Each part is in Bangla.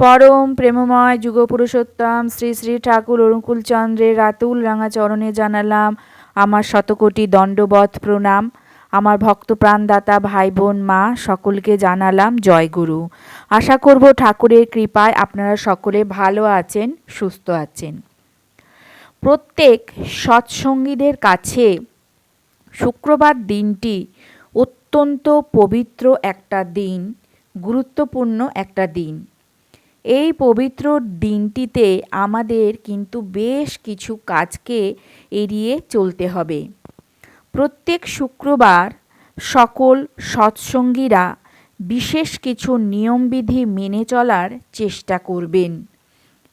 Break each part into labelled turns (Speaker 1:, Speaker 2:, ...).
Speaker 1: পরম প্রেমময় যুগপুরুষোত্তম শ্রী শ্রী ঠাকুর অনুকূল চন্দ্রের রাতুল রাঙা চরণে জানালাম আমার শতকোটি দণ্ডবধ প্রণাম। আমার ভক্ত প্রাণদাতা ভাই বোন মা, সকলকে জানালাম জয়গুরু আশা করব ঠাকুরের কৃপায় আপনারা সকলে ভালো আছেন, সুস্থ আছেন। প্রত্যেক সৎসঙ্গীদের কাছে শুক্রবার দিনটি অত্যন্ত পবিত্র একটা দিন, গুরুত্বপূর্ণ একটা দিন। এই পবিত্র দিনটিতে আমাদের কিন্তু বেশ কিছু কাজকে এড়িয়ে চলতে হবে। প্রত্যেক শুক্রবার সকল সৎসঙ্গীরা বিশেষ কিছু নিয়মবিধি মেনে চলার চেষ্টা করবেন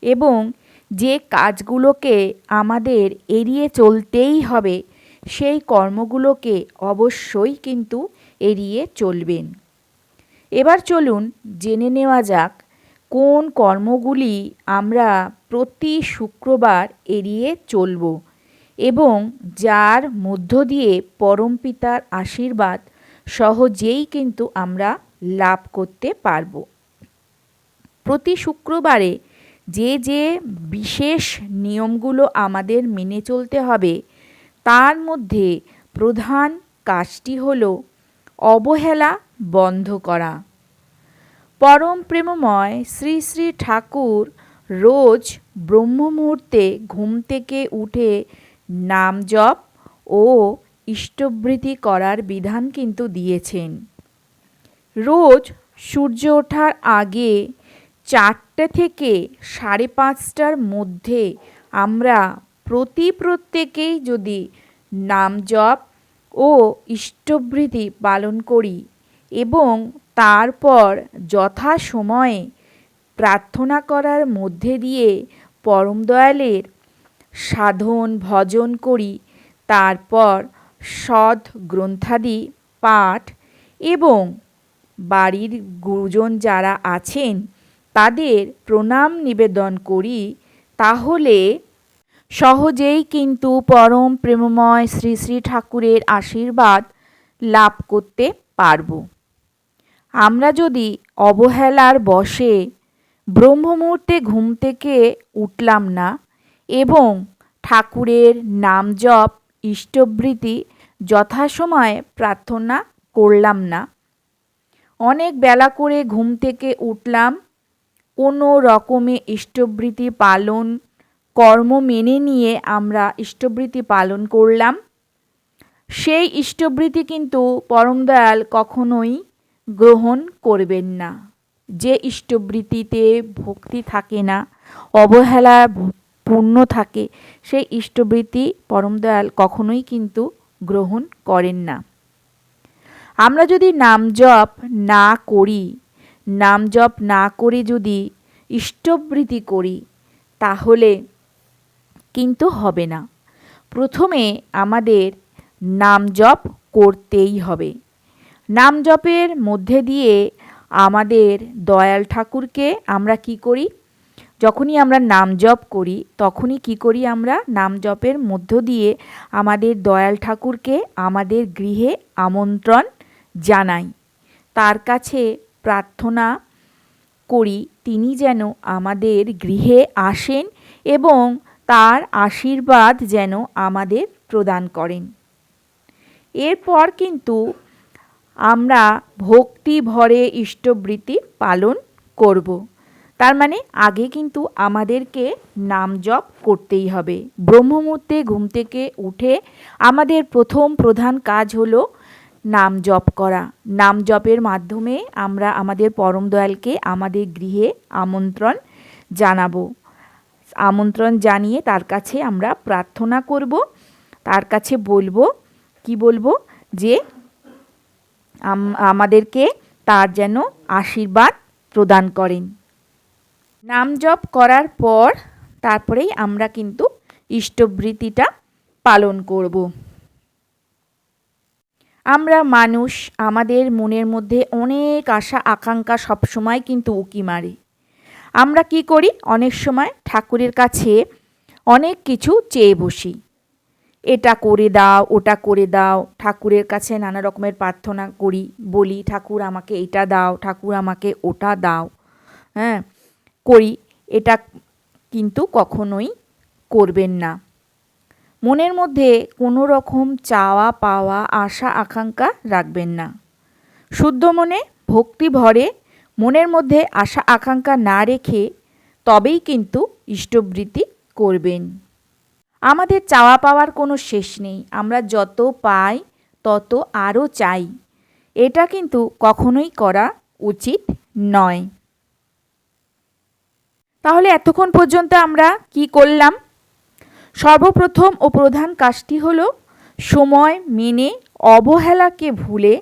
Speaker 1: এবং যে কাজগুলোকে আমাদের এড়িয়ে চলতেই হবে, সেই কর্মগুলোকে অবশ্যই কিন্তু এড়িয়ে চলবেন। এবার চলুন জেনে নেওয়া যাক কোন কর্মগুলি আমরা প্রতি শুক্রবার এড়িয়ে চলব এবং যার মধ্য দিয়ে পরমপিতার আশীর্বাদ সহজেই কিন্তু আমরা লাভ করতে পারব। প্রতি শুক্রবারে যে যে বিশেষ নিয়মগুলো আমাদের মেনে চলতে হবে, তার মধ্যে প্রধান কাজটি হল অবহেলা বন্ধ করা। পরম প্রেমময় শ্রী শ্রী ঠাকুর রোজ ব্রহ্ম মুহূর্তে ঘুম থেকে উঠে নাম জপ ও ইষ্টবৃতি করার বিধান কিন্তু দিয়েছেন। রোজ সূর্য ওঠার আগে চারটে থেকে সাড়ে পাঁচটার মধ্যে আমরা প্রতি প্রত্যেকেই যদি নাম জপ ও ইষ্টবৃতি পালন করি এবং তারপর যথাসময়ে প্রার্থনা করার মধ্যে দিয়ে পরম দয়ালের সাধন ভজন করি, তারপর সৎ গ্রন্থাদি পাঠ এবং বাড়ির গুরুজন যারা আছেন তাদের প্রণাম নিবেদন করি, তাহলে সহজেই কিন্তু পরম প্রেমময় শ্রী শ্রী ঠাকুরের আশীর্বাদ লাভ করতে পারব। আমরা যদি অবহেলার বসে ব্রহ্ম মুহূর্তে ঘুম থেকে উঠলাম না এবং ঠাকুরের নাম জপ ইষ্টবৃতি যথাসময়ে প্রার্থনা করলাম না। অনেক বেলা করে ঘুম থেকে উঠলাম। কোনো রকমে ইষ্টবৃতি পালন, কর্ম মেনে নিয়ে আমরা ইষ্টবৃতি পালন করলাম। সেই ইষ্টবৃতি কিন্তু পরমদয়াল কখনোই গ্রহণ করবেন না। যে ইষ্টবৃত্তিতে ভক্তি থাকে না, অবহেলা পূর্ণ থাকে সেই ইষ্টবৃত্তি পরম দয়াল কখনোই কিন্তু গ্রহণ করেন না। আমরা যদি নাম জপ না করি নাম জপ না করে যদি ইষ্টবৃত্তি করি, তাহলে কিন্তু হবে না। প্রথমে আমাদের নাম জপ করতেই হবে। নাম জপের মধ্যে দিয়ে আমাদের দয়াল ঠাকুরকে আমরা কি করি? যখনই আমরা নাম জপ করি, তখনই কি করি আমরা? নাম জপের মধ্য দিয়ে আমাদের দয়াল ঠাকুরকে আমাদের গৃহে আমন্ত্রণ জানাই। তার কাছে প্রার্থনা করি, তিনি যেন আমাদের গৃহে আসেন এবং তার আশীর্বাদ যেন আমাদের প্রদান করেন। এরপর কিন্তু আমরা ভক্তি ভরে ইষ্টবৃত্তি পালন করব। তার মানে আগে কিন্তু আমাদেরকে নাম জপ করতেই হবে। ব্রহ্মমূর্তে ঘুম থেকে উঠে আমাদের প্রথম প্রধান কাজ হলো নাম জপ করা। নাম জপের মাধ্যমে আমরা আমাদের পরম দয়ালকে আমাদের গৃহে আমন্ত্রণ জানাব। আমন্ত্রণ জানিয়ে তার কাছে আমরা প্রার্থনা করব। তার কাছে বলব, কি বলব? যে আমাদেরকে তার যেন আশীর্বাদ প্রদান করেন। নাম জপ করার পর তারপরেই আমরা কিন্তু ইষ্টবৃত্তিটা পালন করব। আমরা মানুষ, আমাদের মনের মধ্যে অনেক আশা, আকাঙ্ক্ষা সবসময় কিন্তু উকি মারে। আমরা কি করি? অনেক সময় ঠাকুরের কাছে অনেক কিছু চেয়ে বসি। এটা করে দাও, ওটা করে দাও। ঠাকুরের কাছে নানা রকমের প্রার্থনা করি, বলি, ঠাকুর আমাকে এটা দাও, ঠাকুর আমাকে ওটা দাও। হ্যাঁ করি। এটা কিন্তু কখনোই করবেন না। মনের মধ্যে কোনো রকম চাওয়া পাওয়া, আশা, আকাঙ্ক্ষা রাখবেন না। শুদ্ধ মনে ভক্তি ভরে মনের মধ্যে আশা, আকাঙ্ক্ষা না রেখে তবেই কিন্তু ইষ্টবৃত্তি করবেন। আমাদের চাওয়া পাওয়ার কোনো শেষ নেই। আমরা যত পাই, তত আরও চাই। এটা কিন্তু কখনোই করা উচিত নয়। তাহলে এতক্ষণ পর্যন্ত আমরা কি করলাম? সর্বপ্রথম ও প্রধান কাজটি হল সময় মেনে অবহেলাকে ভুলে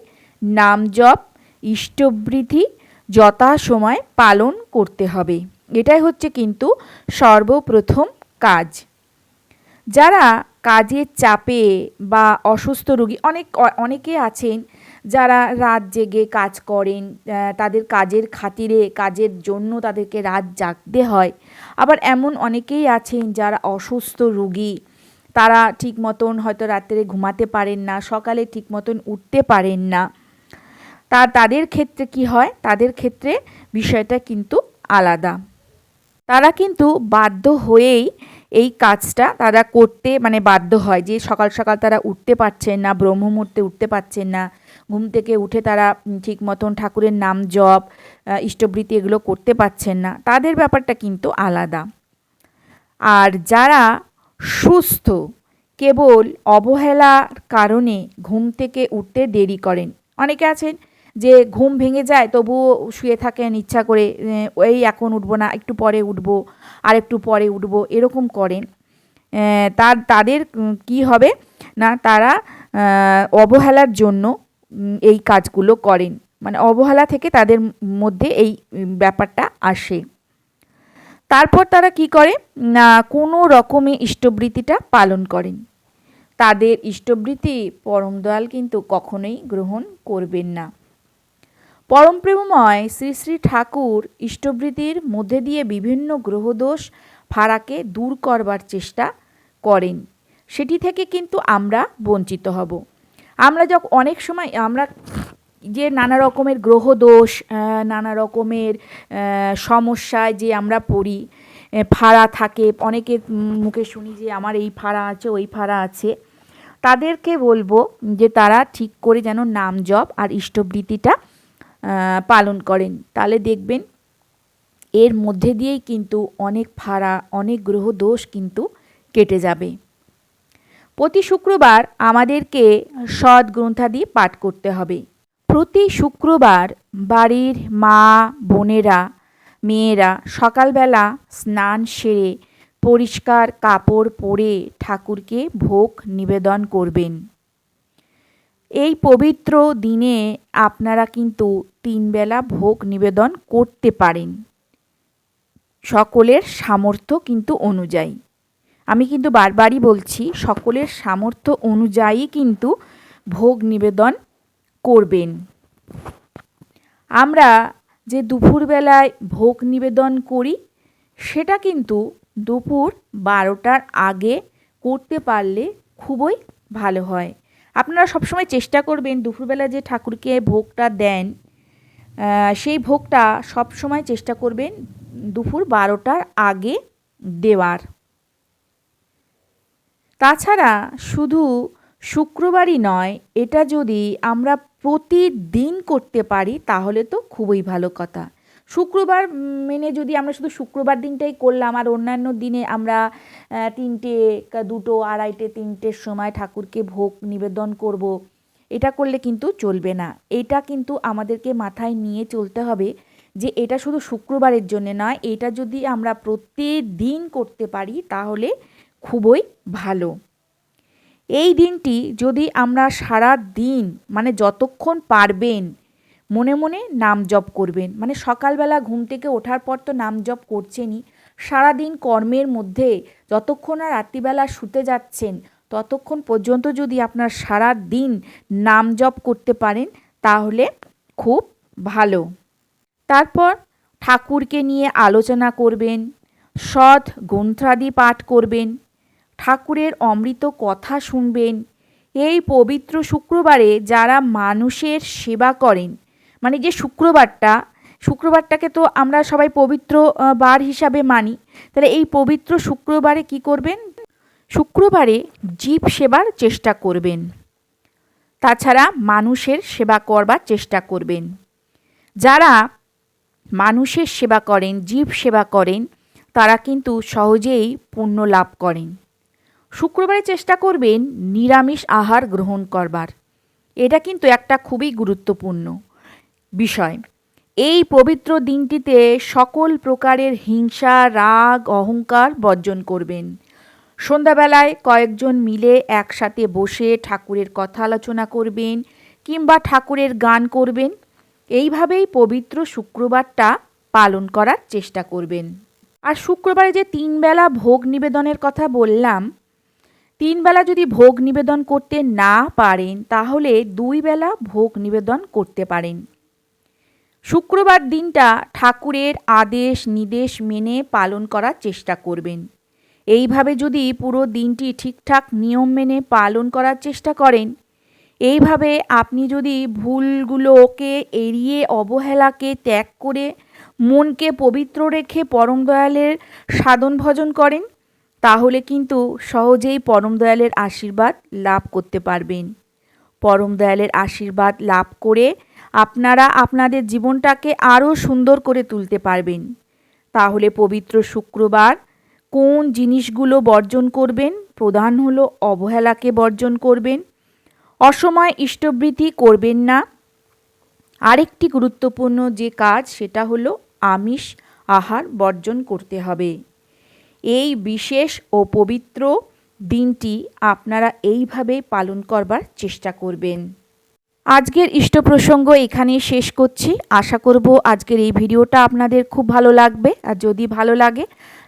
Speaker 1: নাম জপ ইষ্টবৃদ্ধি যথাসময় পালন করতে হবে। এটাই হচ্ছে কিন্তু সর্বপ্রথম কাজ। যারা কাজের চাপে বা অসুস্থ রোগী, অনেক, অনেকে আছেন যারা রাত জেগে কাজ করেন তাদের কাজের খাতিরে, কাজের জন্য তাদেরকে রাত জাগতে হয়। আবার এমন অনেকেই আছেন যারা অসুস্থ রুগী, তারা ঠিক মতন হয়তো রাত্রে ঘুমাতে পারেন না, সকালে ঠিক মতন উঠতে পারেন না। তা তাদের ক্ষেত্রে কি হয়? তাদের ক্ষেত্রে বিষয়টা কিন্তু আলাদা। তারা কিন্তু বাধ্য হয়েই এই কাজটা তারা করতে মানে বাধ্য হয় যে সকাল সকাল তারা উঠতে পারছেন না ব্রহ্ম মুহূর্তে উঠতে পারছেন না। ঘুম থেকে উঠে তারা ঠিক মতন ঠাকুরের নাম জপ ইষ্টবৃত্তি এগুলো করতে পারছেন না। তাদের ব্যাপারটা কিন্তু আলাদা। আর যারা সুস্থ, কেবল অবহেলার কারণে ঘুম থেকে উঠতে দেরি করেন, অনেকে আছেন যে ঘুম ভেঙে যায়, তবুও শুয়ে থাকেন, ইচ্ছা করে এই এখন উঠবো না, একটু পরে উঠবো, আর একটু পরে উঠবো, এরকম করেন। তার, তাদের কি হবে? না, তারা অবহেলার জন্য এই কাজগুলো করেন। মানে অবহেলা থেকে তাদের মধ্যে এই ব্যাপারটা আসে। তারপর তারা কি করে? না, কোনো রকমে ইষ্টবৃত্তিটা পালন করেন। তাদের ইষ্টবৃত্তি পরম দয়াল কিন্তু কখনোই গ্রহণ করবেন না। পরম প্রেমময় শ্রী শ্রী ঠাকুর ইষ্টবৃত্তির মধ্যে দিয়ে বিভিন্ন গ্রহদোষ ফাড়াকে দূর করবার চেষ্টা করেন। সেটি থেকে কিন্তু আমরা বঞ্চিত হব। আমরা যখন অনেক সময় আমরা যে নানা রকমের গ্রহদোষ নানা রকমের সমস্যায় যে আমরা পড়ি ফাড়া থাকে, অনেকের মুখে শুনি যে আমার এই ফাড়া আছে, ওই ফাড়া আছে। তাদেরকে বলব যে তারা ঠিক করে যেন নাম জপ আর ইষ্টবৃত্তিটা পালন করেন। তাহলে দেখবেন এর মধ্যে দিয়েই কিন্তু অনেক ফাড়া, অনেক গ্রহ দোষ কিন্তু কেটে যাবে। প্রতি শুক্রবার আমাদেরকে সৎ গ্রন্থাদি পাঠ করতে হবে। প্রতি শুক্রবার বাড়ির মা, বোনেরা, মেয়েরা সকালবেলা স্নান সেরে পরিষ্কার কাপড় পরে ঠাকুরকে ভোগ নিবেদন করবেন। এই পবিত্র দিনে আপনারা কিন্তু তিনবেলা ভোগ নিবেদন করতে পারেন। সকলের সামর্থ্য কিন্তু অনুযায়ী। আমি কিন্তু বারবারই বলছি, সকলের সামর্থ্য অনুযায়ী কিন্তু ভোগ নিবেদন করবেন। আমরা যে দুপুরবেলায় ভোগ নিবেদন করি, সেটা কিন্তু দুপুর বারোটার আগে করতে পারলে খুবই ভালো হয়। আপনারা সবসময় চেষ্টা করবেন দুপুরবেলা যে ঠাকুরকে ভোগটা দেন সেই ভোগটা সবসময় চেষ্টা করবেন দুপুর বারোটার আগে দেওয়ার তাছাড়া শুধু শুক্রবারই নয়, এটা যদি আমরা প্রতিদিন করতে পারি, তাহলে তো খুবই ভালো কথা শুক্রবার মেনে যদি আমরা শুধু শুক্রবার দিনটাই করলাম, আর অন্যান্য দিনে আমরা তিনটে, দুটো, আড়াইটে, তিনটের সময় ঠাকুরকে ভোগ নিবেদন করব। এটা করলে কিন্তু চলবে না। এটা কিন্তু আমাদেরকে মাথায় নিয়ে চলতে হবে যে এটা শুধু শুক্রবারের জন্য নয়, এটা যদি আমরা প্রতিদিন করতে পারি তাহলে খুবই ভালো। এই দিনটি যদি আমরা সারা দিন মানে যতক্ষণ পারবেন, মনে মনে নাম জপ করবেন। মানে সকালবেলা ঘুম থেকে ওঠার পর তো নাম জপ করছেনই। সারাদিন কর্মের মধ্যে যতক্ষণ আর রাত্রিবেলা শুতে যাচ্ছেন ততক্ষণ পর্যন্ত যদি আপনার সারা দিন নাম জপ করতে পারেন, তাহলে খুব ভালো। তারপর ঠাকুরকে নিয়ে আলোচনা করবেন, সৎ গ্রন্থাদি পাঠ করবেন, ঠাকুরের অমৃত কথা শুনবেন। এই পবিত্র শুক্রবারে যারা মানুষের সেবা করেন মানে যে শুক্রবারটা, শুক্রবারটাকে তো আমরা সবাই পবিত্র বার হিসাবে মানি, তাহলে এই পবিত্র শুক্রবারে কি করবেন? শুক্রবারে জীব সেবার চেষ্টা করবেন। তাছাড়া মানুষের সেবা করবার চেষ্টা করবেন। যারা মানুষের সেবা করেন, জীব সেবা করেন, তারা কিন্তু সহজেই পুণ্য লাভ করেন। শুক্রবারে চেষ্টা করবেন নিরামিষ আহার গ্রহণ করবার। এটা কিন্তু একটা খুবই গুরুত্বপূর্ণ বিষয়। এই পবিত্র দিনটিতে সকল প্রকারের হিংসা, রাগ, অহংকার বর্জন করবেন। সন্ধ্যাবেলায় কয়েকজন মিলে একসাথে বসে ঠাকুরের কথা আলোচনা করবেন কিংবা ঠাকুরের গান করবেন। এইভাবেই পবিত্র শুক্রবারটা পালন করার চেষ্টা করবেন। আর শুক্রবারে যে তিন বেলা ভোগ নিবেদনের কথা বললাম, তিন বেলা যদি ভোগ নিবেদন করতে না পারেন, তাহলে দুই বেলা ভোগ নিবেদন করতে পারেন। শুক্রবার দিনটা ঠাকুরের আদেশ নির্দেশ মেনে পালন করার চেষ্টা করবেন। এইভাবে যদি পুরো দিনটি ঠিকঠাক নিয়ম মেনে পালন করার চেষ্টা করেন, এইভাবে আপনি যদি ভুলগুলোকে এড়িয়ে, অবহেলাকে ত্যাগ করে মনকে পবিত্র রেখে পরম দয়ালের সাধন ভজন করেন, তাহলে কিন্তু সহজেই পরম দয়ালের আশীর্বাদ লাভ করতে পারবেন। পরম দয়ালের আশীর্বাদ লাভ করে আপনারা আপনাদের জীবনটাকে আরও সুন্দর করে তুলতে পারবেন। তাহলে পবিত্র শুক্রবার কোন জিনিসগুলো বর্জন করবেন? প্রধান হলো অবহেলাকে বর্জন করবেন। অসময় ইষ্টবৃদ্ধি করবেন না। আরেকটি গুরুত্বপূর্ণ যে কাজ, সেটা হলো আমিষ আহার বর্জন করতে হবে। এই বিশেষ ও পবিত্র দিনটি আপনারা এইভাবে পালন করবার চেষ্টা করবেন। আজকের ইষ্ট প্রসঙ্গ এখানেই শেষ করছি। আশা করব আজকের এই ভিডিওটা আপনাদের খুব ভালো লাগবে। আর যদি ভালো লাগে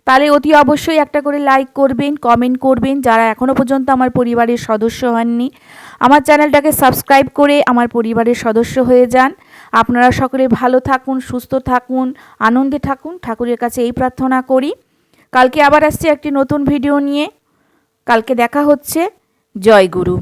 Speaker 1: তাহলে অতি অবশ্যই একটা করে লাইক করবেন কমেন্ট করবেন। যারা এখনও পর্যন্ত আমার পরিবারের সদস্য হননি, আমার চ্যানেলটাকে সাবস্ক্রাইব করে আমার পরিবারের সদস্য হয়ে যান। আপনারা সকলে ভালো থাকুন, সুস্থ থাকুন, আনন্দে থাকুন। ঠাকুরের কাছে এই প্রার্থনা করি। কালকে আবার আসছে একটি নতুন ভিডিও নিয়ে। কালকে দেখা হচ্ছে। জয় গুরু।